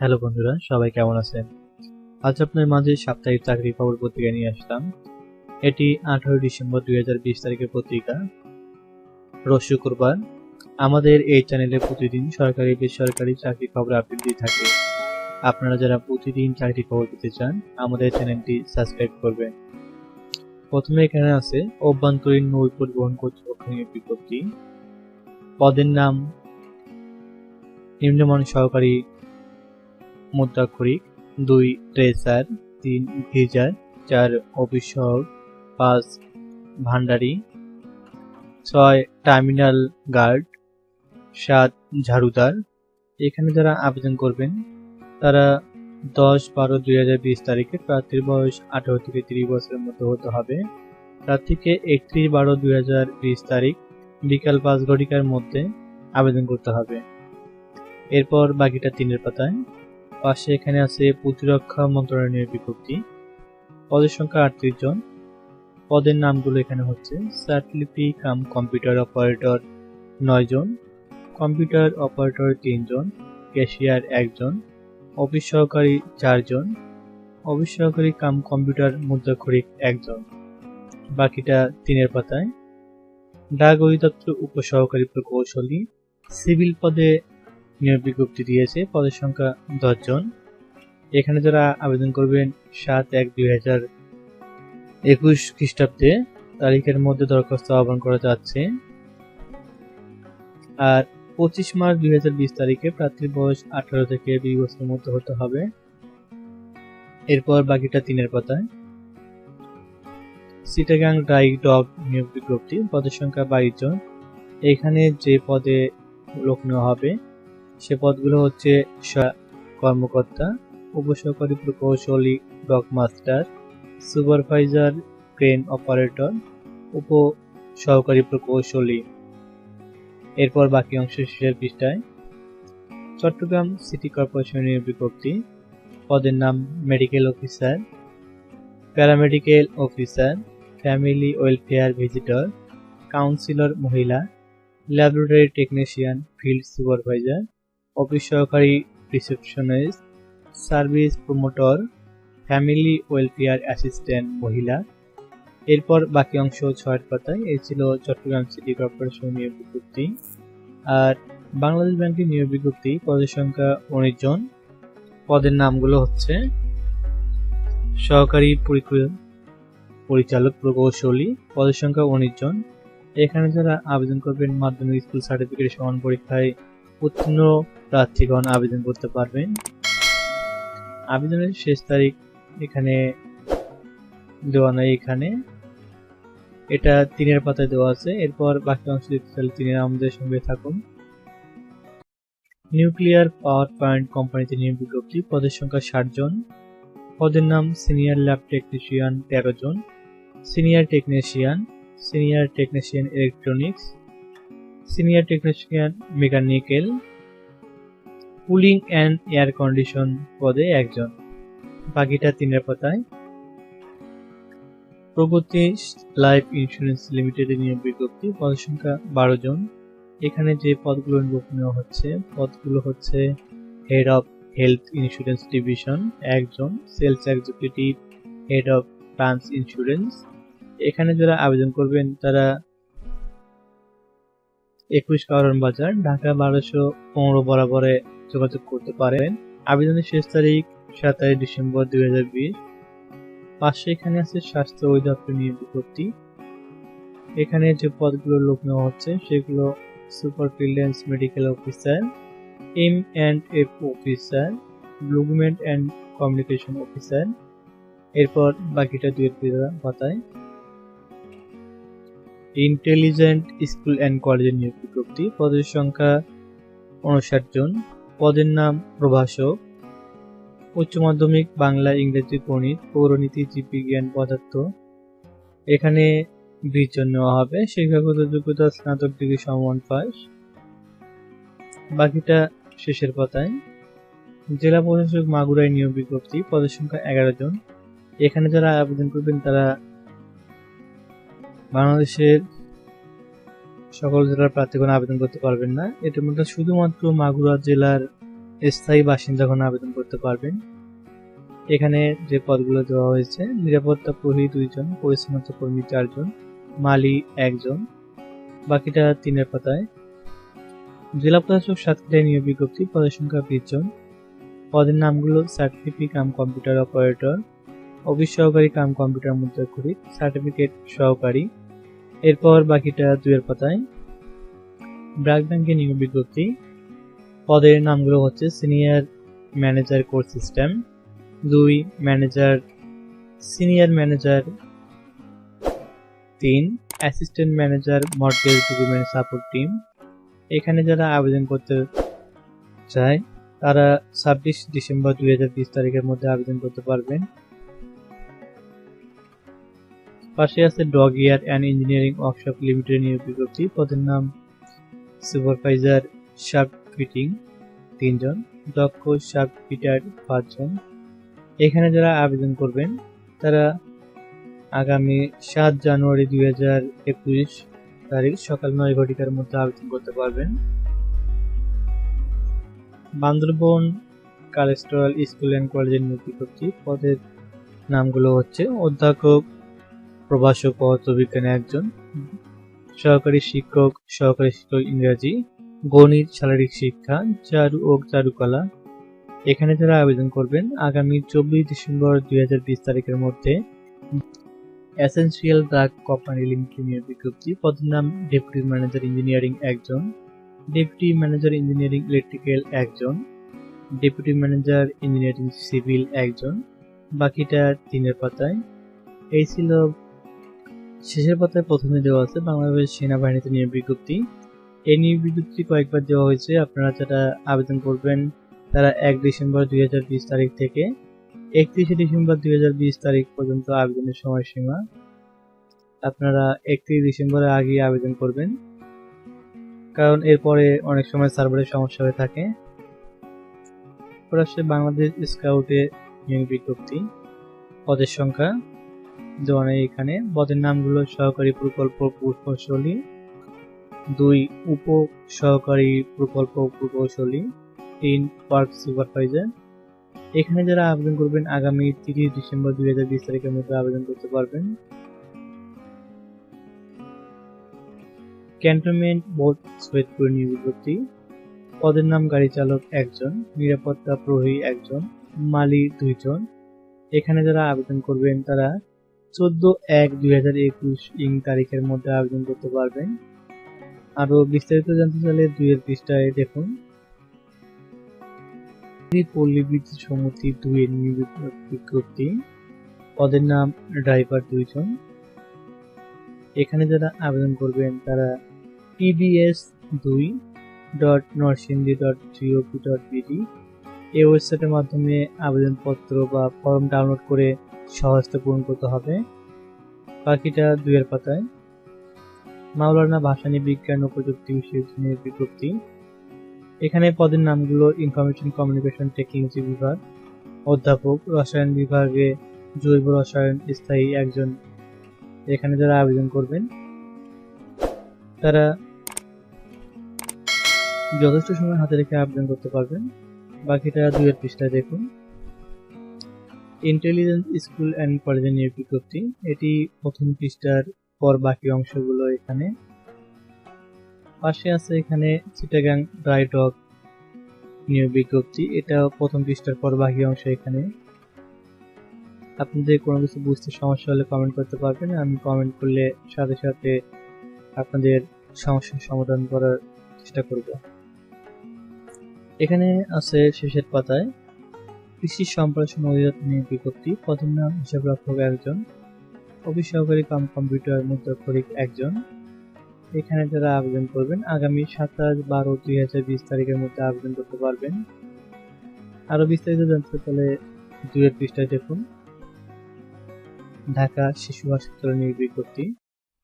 Hello বন্ধুরা, সবাই কেমন আছেন? আজ আপনার মাঝে সাপ্তাহিক চাকরি খবর পত্রিকা নিয়ে আসলাম। এটি আঠারোই ডিসেম্বর দুই হাজার বিশ তারিখের পত্রিকা। রোজ শুক্রবার আমাদের এই চ্যানেলে প্রতিদিন সরকারি বেসরকারি চাকরি খবর আপডেট দিয়ে থাকে। আপনারা যারা প্রতিদিন চাকরি খবর পেতে চান, আমাদের চ্যানেলটি সাবস্ক্রাইব করবেন। প্রথমে এখানে আছে অভ্যন্তরীণ নৌ পরিবহন কর্তৃপক্ষ নিয়োগ বিজ্ঞপ্তি। পদের নাম নিম্নমান সহকারী মুদ্রাক্ষরিক, দুই ট্রেসার তিন ভিজার চার সহক পাঁচ ভান্ডারি, ছয় টার্মিনাল গার্ড, সাত ঝাড়ুদার। এখানে যারা আবেদন করবেন, তারা দশ বারো দুই হাজার বিশ তারিখে প্রার্থীর বয়স আঠারো থেকে তিরিশ বছরের মধ্যে হতে হবে। প্রার্থীকে একত্রিশ বারো দুই হাজার বিশ তারিখ বিকাল পাঁচ ঘটিকার মধ্যে আবেদন করতে হবে। এরপর বাকিটা তিনের পাতায়। পাশে এখানে আছে প্রতিরক্ষা মন্ত্রণালয়ের বিজ্ঞপ্তি। পদের সংখ্যা আটত্রিশ জন। পদের নামগুলো এখানে হচ্ছে স্যাটলিপি কাম কম্পিউটার অপারেটর নয় জন, কম্পিউটার অপারেটর তিনজন ক্যাশিয়ার একজন অফিস সহকারী চারজন অফিস সহকারী কাম কম্পিউটার মুদ্রাক্ষরিক একজন বাকিটা তিনের পাতায়। ডাক অধিদপ্তর উপসহকারী প্রকৌশলী, সিভিল পদে নিয়োগ বিজ্ঞপ্তি দিয়েছে, পদের সংখ্যা দশজন এখানে যারা আবেদন করবেন, সাত, এক, দুই হাজার একুশ খ্রিস্টাব্দে তারিখের মধ্যে দরখাস্ত আহ্বান করা যাচ্ছে। আর পঁচিশ মার্চ দুই হাজার বিশ তারিখে প্রার্থীর বয়স আঠারো থেকে দুই বছরের মধ্যে হতে হবে। এরপর বাকিটা তিনের পাতায় সিটাগাং ড্রাই ডগ নিয়োগ বিজ্ঞপ্তি, পদের সংখ্যা বাইশ জন। এখানে যে পদে লোক নেওয়া হবে সে পদগুলো হচ্ছে কর্মকর্তা, উপসহকারী প্রকৌশলী dock master supervisor, crane operator উপ সহকারী প্রকৌশলী। এরপর বাকি অংশ শেষের পৃষ্ঠায়। চট্টগ্রাম সিটি কর্পোরেশনের বিজ্ঞপ্তি। পদের নাম medical officer paramedical officer, family welfare visitor, counsellor মহিলা, laboratory technician, field supervisor office সহকারী receptionist, service promoter, family welfare assistant মহিলা। এরপর বাকি অংশ ছয়ের পাতায়। এই ছিল চট্টগ্রাম সিটি কর্পোরেশন নিয়োগ বিজ্ঞপ্তি। আর বাংলাদেশ ব্যাংকের নিয়োগ বিজ্ঞপ্তি, পদের সংখ্যা উনিশ জন। পদের নামগুলো হচ্ছে সহকারী পরিচালক প্রকৌশলী, পদের সংখ্যা উনিশ জন। এখানে যারা আবেদন করবেন মাধ্যমিক স্কুল সার্টিফিকেট সমান পরীক্ষায় উত্তীর্ণ প্রার্থীগণ আবেদন করতে পারবেন। আবেদনের শেষ তারিখ এখানে দেওয়া নাই এখানে। এটা তিনের পাতায় দেওয়া আছে। এরপর বাকি অংশ দিতে চাইলে তিনের আমাদের সঙ্গে থাকুন। নিউক্লিয়ার পাওয়ার পয়েন্ট কোম্পানিতে নিয়োগ বিজ্ঞপ্তি, পদের সংখ্যা ষাট জন। পদের নাম সিনিয়র ল্যাব টেকনিশিয়ান তেরো জন। Senior technician senior technician electronics. Senior technician mechanical. Cooling and air condition পদে একজন। বাকিটা তিনের পাতায়। প্রগতি লাইফ ইন্স্যুরেন্স লিমিটেডের নিয়োগ বিজ্ঞপ্তি পদ সংখ্যা বারো জন। এখানে যে পদগুলো নিয়োগ নেওয়া হচ্ছে, পদগুলো হচ্ছে head of health insurance division একজন sales executive head of trans insurance এখানে যারা আবেদন করবেন, তারা একুশ কারণ বাজার, ঢাকা বারোশো পনেরো বরাবরে যোগাযোগ করতে পারেন। আবেদনের শেষ তারিখ সাতাশ ডিসেম্বর দুই হাজার বিশ। পাশে এখানে আছে স্বাস্থ্য অধিদপ্তর নিয়োগ বিজ্ঞপ্তি। এখানে যে পদগুলো লোক নেওয়া হচ্ছে, সেগুলো সুপারফিল্ডেন্স medical officer, M and F officer ব্লুগমেন্ট and communication officer. এরপর বাকিটা দুয়ের পাতায়। ইন্টেলিজেন্ট স্কুল অ্যান্ড কলেজের নিয়োগ বিজ্ঞপ্তি। পদের সংখ্যা উনষাট জন। পদের নাম প্রভাষক, উচ্চ মাধ্যমিক বাংলা ইংরেজি গণিত, পৌরনীতি, জীববিজ্ঞান, পদার্থ। এখানে জন নেওয়া হবে, শিক্ষাগত যোগ্যতা, স্নাতক ডিগ্রি, সমান পাস বাকিটা শেষের পাতায়। জেলা প্রশাসক মাগুরায় নিয়োগ বিজ্ঞপ্তি, পদের সংখ্যা এগারো জন। এখানে যারা আবেদন করবেন তারা বাংলাদেশের সকল জেলার প্রার্থীগণ আবেদন করতে পারবেন না। এটার মধ্যে শুধুমাত্র মাগুরা জেলার স্থায়ী বাসিন্দাগণ আবেদন করতে পারবেন। এখানে যে পদগুলো দেওয়া হয়েছে, নিরাপত্তা প্রহরী দুইজন পরিচ্ছন্নতা কর্মী চারজন, মালি একজন, বাকিটা তিনের পাতায়। জেলা প্রশাসক সাতক্ষীরায় নিয়োগ বিজ্ঞপ্তি, পদের সংখ্যা বিশ জন পদের নামগুলো certificate cum computer operator, office সহকারী কাম কম্পিউটার মুদ্রাক্ষরিক, সার্টিফিকেট সহকারী এরপর বাকিটা দুয়ের পাতায়। ব্র্যাক ব্যাংকে নিয়োগ বিজ্ঞপ্তি। পদের নামগুলো হচ্ছে সিনিয়র ম্যানেজার কোর্স সিস্টেম, দুই ম্যানেজার, সিনিয়র ম্যানেজার, তিন assistant manager mortgage document support team. এখানে যারা আবেদন করতে চায়, তারা ছাব্বিশ ডিসেম্বর দুই হাজার বিশ তারিখের মধ্যে আবেদন করতে পারবেন। পাশে আছে dockyard and engineering workshop limited নিয়োগ বিজ্ঞপ্তি। পদের নাম সুপারভাইজার শার্প ফিটিং তিনজন দক্ষ শার্প ফিটার পাঁচজন। এখানে যারা আবেদন করবেন, তারা আগামী সাত জানুয়ারি দুই হাজার একুশ তারিখ সকাল নয় ঘটিকার মধ্যে আবেদন করতে পারবেন। বান্দরবন কালেস্ট্রল স্কুল অ্যান্ড কলেজের নিয়োগ বিজ্ঞপ্তি। পদের নামগুলো হচ্ছে অধ্যাপক প্রভাষক পদার্থবিজ্ঞানে একজন। সহকারী শিক্ষক সহকারী শিক্ষক ইংরাজি, গণিত, শারীরিক শিক্ষা, চারু ও চারুকলা। এখানে যারা আবেদন করবেন, আগামী চব্বিশ ডিসেম্বর দুই হাজার বিশ তারিখের মধ্যে এসেন্সিয়াল ড্রাগ কোম্পানি লিমিটেড নিয়োগ বিজ্ঞপ্তি, পদের নাম ডেপুটি ম্যানেজার ইঞ্জিনিয়ারিং একজন ডেপুটি ম্যানেজার ইঞ্জিনিয়ারিং ইলেকট্রিক্যাল একজন ডেপুটি ম্যানেজার ইঞ্জিনিয়ারিং সিভিল একজন, বাকিটা তিনের পাতায়। এই ছিল শেষের পাতায় প্রথমে দেওয়া আছে বাংলাদেশ সেনাবাহিনীতে নিয়োগ বিজ্ঞপ্তি। এই নিয়োগ বিজ্ঞপ্তি কয়েকবার দেওয়া হয়েছে। আপনারা যারা আবেদন করবেন, তারা এক ডিসেম্বর দুই হাজার বিশ তারিখ থেকে একত্রিশে ডিসেম্বর দুই হাজার বিশ তারিখ পর্যন্ত আবেদনের সময়সীমা। আপনারা একত্রিশ ডিসেম্বরের আগে আবেদন করবেন। কারণ এরপরে অনেক সময় সার্ভারের সমস্যা হয়ে থাকে। বাংলাদেশ স্কাউটে নিয়োগ বিজ্ঞপ্তি। পদের সংখ্যা নেই এখানে। পদের নামগুলো সহকারী প্রকল্প প্রকৌশলী দুই উপ সহকারী প্রকল্প প্রকৌশলী তিন, পার্ক সুপারভাইজার। এখানে যারা আবেদন করবেন, আগামী তিরিশ ডিসেম্বর দুই হাজার বিশ তারিখের মধ্যে আবেদন করতে পারবেন। ক্যান্টনমেন্ট বোর্ড, সৈয়দপুর বিজ্ঞপ্তি। পদের নাম গাড়ি চালক একজন, নিরাপত্তা প্রহরী একজন মালি দুইজন। এখানে যারা আবেদন করবেন, তারা চোদ্দ এক দুই হাজার একুশ ইং তারিখের মধ্যে আবেদন করতে পারবেন। আরও বিস্তারিত জানতে চাইলে দুইয়ের পৃষ্ঠায় দেখুন। পল্লী বিদ্যুৎ সমিতি দুইয়ের নিয়োগ বিজ্ঞপ্তি। পদের নাম ড্রাইভার দুইজন। এখানে যারা আবেদন করবেন, তারা পিবিএস দুই dot Narsingdi dot GOP dot BD এই ওয়েবসাইটের মাধ্যমে আবেদনপত্র বা ফর্ম ডাউনলোড করে সহজতে পূরণ করতে হবে। বাকিটা দুইয়ের পাতায়। মাওলানা ভাসানী বিজ্ঞান ও প্রযুক্তি বিশ্ববিদ্যালয়ের বিজ্ঞপ্তি। এখানে পদের নামগুলো ইনফরমেশন কমিউনিকেশন টেকনোলজি বিভাগ, অধ্যাপক, রসায়ন বিভাগে জৈব রসায়ন স্থায়ী একজন। এখানে যারা আবেদন করবেন, তারা যথেষ্ট সময় হাতে রেখে আবেদন করতে পারবেন। বাকিটা দুইয়ের পৃষ্ঠায় দেখুন। ইন্টেলিজেন্স স্কুল অ্যান্ড কলেজের নিয়োগ বিজ্ঞপ্তি এটি প্রথম পৃষ্ঠার পর বাকি অংশগুলো এখানে। পাশে আছে এখানে চিটাগাং ড্রাই ডগ নিয়োগ বিজ্ঞপ্তি এটা প্রথম পৃষ্ঠার পর বাকি অংশ এখানে। আপনাদের কোনো কিছু বুঝতে সমস্যা হলে কমেন্ট করতে পারবেন, আমি কমেন্ট করলে সাথে সাথে আপনাদের সমস্যার সমাধান করার চেষ্টা করব। এখানে আছে শেষের পাতায়। কৃষি সম্প্রসারণ অধিদপ্তর নিয়োগ বিজ্ঞপ্তি। পদের নাম হিসাব রক্ষক একজন। অফিস সহকারী কাম কম্পিউটার মুদ্রাক্ষরিক একজন। এখানে যারা আবেদন করবেন, আগামী সাতাশ বারো দুই হাজার বিশ তারিখের মধ্যে আবেদন করতে পারবেন। আরও বিস্তারিত জানতে চাইলে দুয়ের পৃষ্ঠায় দেখুন। ঢাকা শিশু হাসপাতাল বিজ্ঞপ্তি।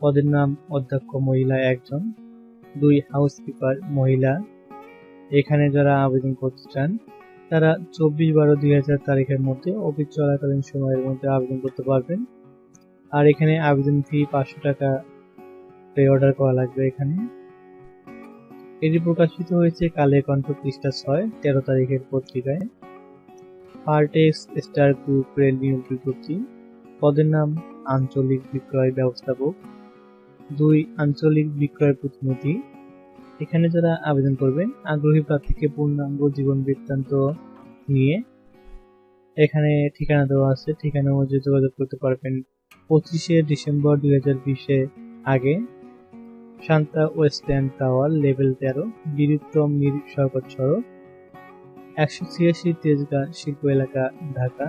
পদের নাম অধ্যক্ষ মহিলা একজন, দুই হাউসকিপার মহিলা। এখানে যারা আবেদন করতে চান তারা চব্বিশ বারো দুই হাজার তারিখের মধ্যে অফিস চলাকালীন সময়ের মধ্যে আবেদন করতে পারবেন। আর এখানে আবেদন ফি পাঁচশো টাকা পে অর্ডার করা লাগবে এখানে। এটি প্রকাশিত হয়েছে কালে কণ্ঠ পৃষ্ঠা ছয়, তেরো তারিখের পত্রিকায়। পার্টেক্স স্টার গ্রুপ রেল নিয়োগ বিজ্ঞপ্তি। পদের নাম, আঞ্চলিক বিক্রয় ব্যবস্থাপক। দুই, আঞ্চলিক বিক্রয় প্রতিনিধি। এখানে যারা আবেদন করবেন, আগ্রহী প্রার্থীকে পূর্ণাঙ্গ জীবন বৃত্তান্ত নিয়ে এখানে ঠিকানা দেওয়া আছে। ঠিকানা অনুযায়ী যোগাযোগ করতে পারবেন পঁচিশে ডিসেম্বর দুই হাজার বিশে আগে শান্তা ওয়েস্টার্ন টাওয়ার, লেভেল তেরো বীরুত্তম মীর সরকার সড়ক, একশো ছিয়াশি তেজগাঁ শিল্প এলাকা, ঢাকা।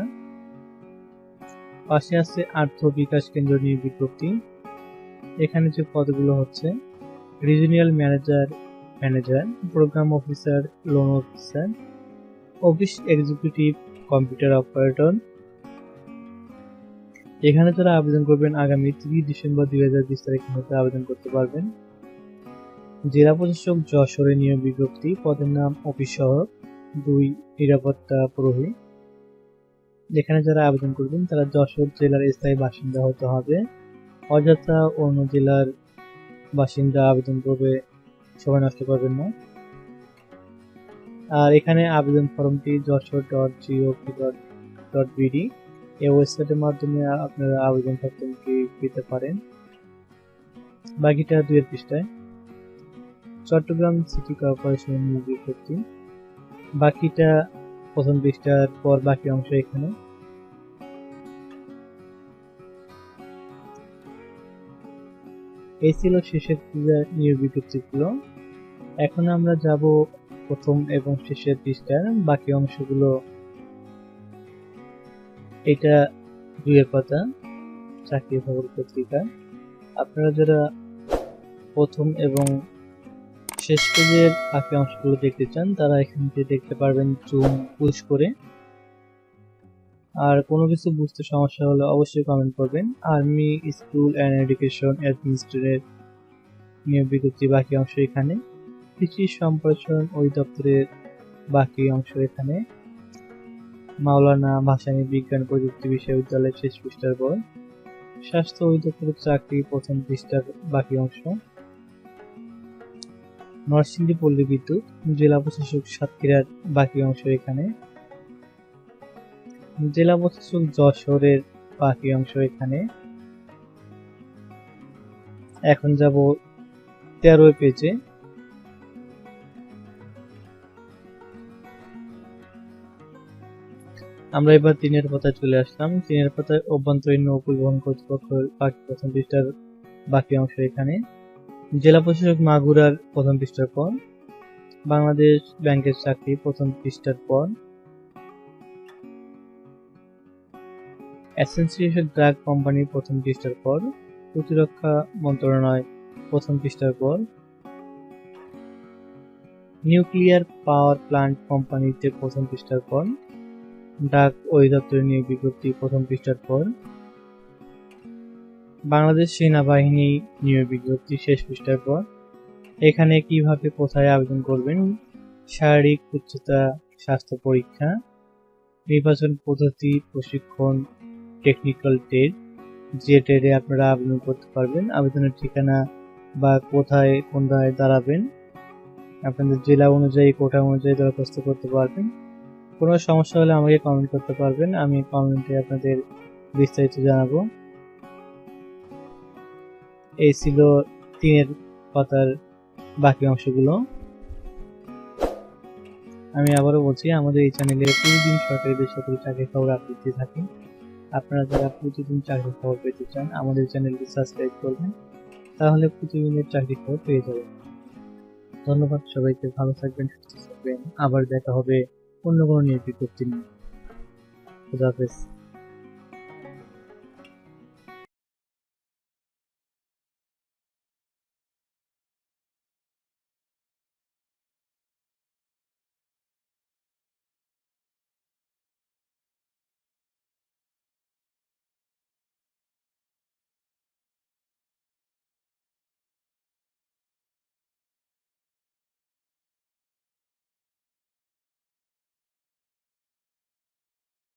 পাশে আছে আর্থ বিকাশ কেন্দ্র নিয়ে বিজ্ঞপ্তি এখানে যে পদগুলো হচ্ছে regional manager manager program officer loan officer office executive computer operator এখানে যারা আবেদন করবেন, আগামী তিরিশ ডিসেম্বর দুই হাজার বিশ তারিখের মধ্যে আবেদন করতে পারবেন। জেলা প্রশাসক যশোরে নিয়োগ বিজ্ঞপ্তি, পদের নাম অফিস সহায়ক দুই নিরাপত্তা প্রহরী। যেখানে যারা আবেদন করবেন, তারা যশোর জেলার স্থায়ী বাসিন্দা হতে হবে। অযথা অন্য জেলার বাসিন্দা আবেদন করবে সময় নষ্ট করবেন না। আর এখানে আবেদন ফর্মটি Jessore dot GOP dot dot BD এই ওয়েবসাইটের মাধ্যমে আপনারা আবেদন পত্রটি পেতে পারেন। বাকিটা দুয়ের পৃষ্ঠায়। চট্টগ্রাম সিটি কর্পোরেশন নিয়োগ বিজ্ঞপ্তি বাকিটা প্রথম পৃষ্ঠার পর বাকি অংশ এখানে। এই ছিল শেষের নিয়োগ বিজ্ঞপ্তিগুলো এখন আমরা যাব প্রথম এবং শেষের পৃষ্ঠার বাকি অংশগুলো। এটা দুয়ের পাতা, চাকরি খবর পত্রিকা। আপনারা যারা প্রথম এবং শেষ পেজের বাকি অংশগুলো দেখতে চান, তারা এখান থেকে দেখতে পারবেন জুম পুশ করে। আর কোনো কিছু বুঝতে সমস্যা হলে অবশ্যই কমেন্ট করবেন। আর্মি স্কুল অ্যান্ড এডুকেশন অ্যাডমিনিস্ট্রেটের নিয়োগ বিজ্ঞপ্তি বাকি অংশ এখানে। কৃষি সম্প্রসারণ অধিদপ্তরের বাকি অংশ এখানে। মাওলানা ভাসানী বিজ্ঞান প্রযুক্তি বিশ্ববিদ্যালয়ের শেষ পৃষ্ঠার পর। স্বাস্থ্য অধিদপ্তরের চাকরি প্রথম পৃষ্ঠার বাকি অংশ। নরসিংদী পল্লী বিদ্যুৎ, জেলা প্রশাসক সাতক্ষীরার বাকি অংশ এখানে। জেলা প্রশাসক যশোরের বাকি অংশ এখানে। এখন যাব তেরো পেজে। আমরা এবার তিনের পাতায় চলে আসলাম। তিনের পাতায় অভ্যন্তরীণ নৌ পরিবহন কর্তৃপক্ষ বাকি প্রথম পৃষ্ঠার বাকি অংশ এখানে। জেলা প্রশাসক মাগুরার প্রথম পৃষ্ঠার পর। বাংলাদেশ ব্যাংকের চাকরি প্রথম পৃষ্ঠার পর। অ্যাসেন্সিয়েশন ড্রাগ কোম্পানির প্রথম পৃষ্ঠার পর, প্রতিরক্ষা মন্ত্রণালয় প্রথম পৃষ্ঠার পর নিউক্লিয়ার পাওয়ার প্লান্ট কোম্পানিতে প্রথম পৃষ্ঠার পর ডাক অধিদপ্তরের নিয়োগ বিজ্ঞপ্তি প্রথম পৃষ্ঠার পর, বাংলাদেশ সেনাবাহিনী নিয়োগ বিজ্ঞপ্তি শেষ পৃষ্ঠার পর, এখানে কীভাবে কোথায় আবেদন করবেন? শারীরিক উচ্চতা, স্বাস্থ্য পরীক্ষা, নির্বাচন পদ্ধতি, প্রশিক্ষণ টেকনিক্যাল টেড যে টেডে আপনারা আবেদন করতে পারবেন, আবেদনের ঠিকানা বা কোথায়, কোন দায় দাঁড়াবেন। আপনাদের জেলা অনুযায়ী, কোটা অনুযায়ী দরখাস্ত করতে পারবেন। কোনো সমস্যা হলে আমাকে কমেন্ট করতে পারবেন, আমি কমেন্টে আপনাদের বিস্তারিত জানাব। এই ছিল তিনের পাতার বাকি অংশগুলো। আমি আবারও বলছি, আমাদের এই চ্যানেলে প্রতিদিন সরকারি বেসরকারি চাকরি খবর আপডেট দিয়ে থাকি। আপনারা যারা প্রতিদিন চাকরি খবর পেতে চান, আমাদের চ্যানেলটি সাবস্ক্রাইব করবেন, তাহলে প্রতিদিনের চাকরি খবর পেয়ে যাবেন। ধন্যবাদ সবাইকে, ভালো থাকবেন, সুস্থ থাকবেন। আবার দেখা হবে অন্য কোনো নিয়ে বিজ্ঞপ্তি নিয়ে। খুদা হাফেজ।